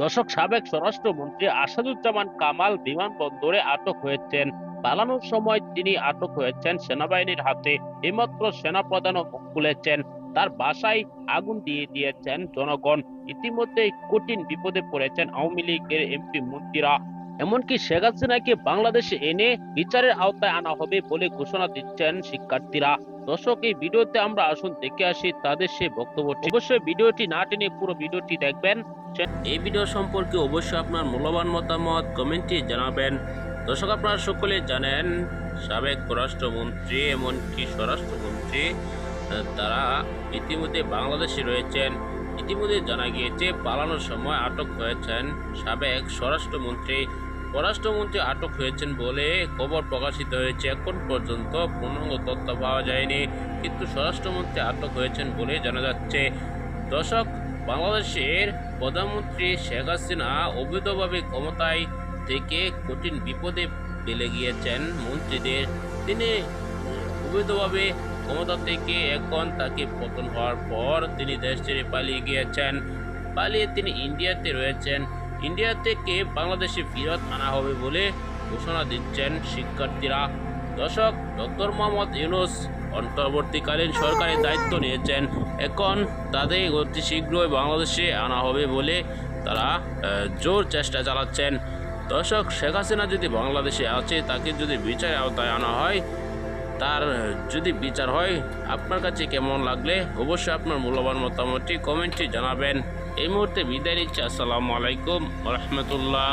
দশক সাবেক স্বরাষ্ট্রমন্ত্রী আসাদুজ্জামান কামাল বিমানবন্দরে আটক হয়েছেন। পালানোর সময় তিনি আটক হয়েছেন সেনাবাহিনীর হাতে। এইমাত্র সেনাপ্রধানও খুলেছেন। তার বাসায় আগুন দিয়ে দিয়েছেন জনগণ। ইতিমধ্যে কঠিন বিপদে পড়েছেন আওয়ামী লীগের এমপি মন্ত্রীরা। এমনকি শেখ হাসিনাকে বাংলাদেশে এনে বিচারের আওতায় আনা হবে বলে ঘোষণা দিচ্ছেন শিক্ষার্থীরা। দর্শক, এই ভিডিওতে আমরা আসুন দেখে আসি তাদের সেই বক্তব্যটি অবশ্যই ভিডিওটি না টেনে পুরো ভিডিওটি দেখবেন। এই ভিডিও সম্পর্কে অবশ্যই আপনার মূল্যবান মতামত কমেন্টে জানাবেন। দর্শক, আপনারা সকলে জানেন, সাবেক পররাষ্ট্রমন্ত্রী এমনকি স্বরাষ্ট্রমন্ত্রী তারা ইতিমধ্যে বাংলাদেশে রয়েছেন। ইতিমধ্যে জানা গিয়েছে, পালানোর সময় আটক হয়েছেন সাবেক স্বরাষ্ট্রমন্ত্রী পররাষ্ট্রমন্ত্রী আটক হয়েছেন বলে খবর প্রকাশিত হয়েছে। এখন পর্যন্ত পূর্ণাঙ্গ তথ্য পাওয়া যায়নি, কিন্তু স্বরাষ্ট্রমন্ত্রী আটক হয়েছেন বলে জানা যাচ্ছে। দর্শক, বাংলাদেশের প্রধানমন্ত্রী শেখ হাসিনা অবৈধভাবে ক্ষমতায় থেকে কঠিন বিপদে ফেলে গিয়েছেন। মন্ত্রীদের, তিনি অবৈধভাবে ক্ষমতা থেকে এখন তাকে পতন হওয়ার পর তিনি দেশ ছেড়ে পালিয়ে গিয়েছেন। পালিয়ে তিনি ইন্ডিয়াতে রয়েছেন। ইন্ডিয়া থেকে বাংলাদেশে ফেরত আনা হবে বলে ঘোষণা দিচ্ছেন শিক্ষার্থীরা। দর্শক, ডক্টর মোহাম্মদ ইউনুস অন্তর্বর্তীকালীন সরকারের দায়িত্ব নিয়েছেন। এখন তাদের অতি শীঘ্রই বাংলাদেশে আনা হবে বলে তারা জোর চেষ্টা চালাচ্ছেন। দর্শক, শেখ হাসিনা যদি বাংলাদেশে আছে তাকে যদি বিচারের আওতায় আনা হয় তার যদি বিচার হয়, আপনার কাছে কেমন লাগলে অবশ্যই আপনার মূল্যবান মতামতটি কমেন্টে জানাবেন। এই মুহূর্তে বিদায় নিচ্ছি। আসসালামু আলাইকুম রহমতুল্লাহ।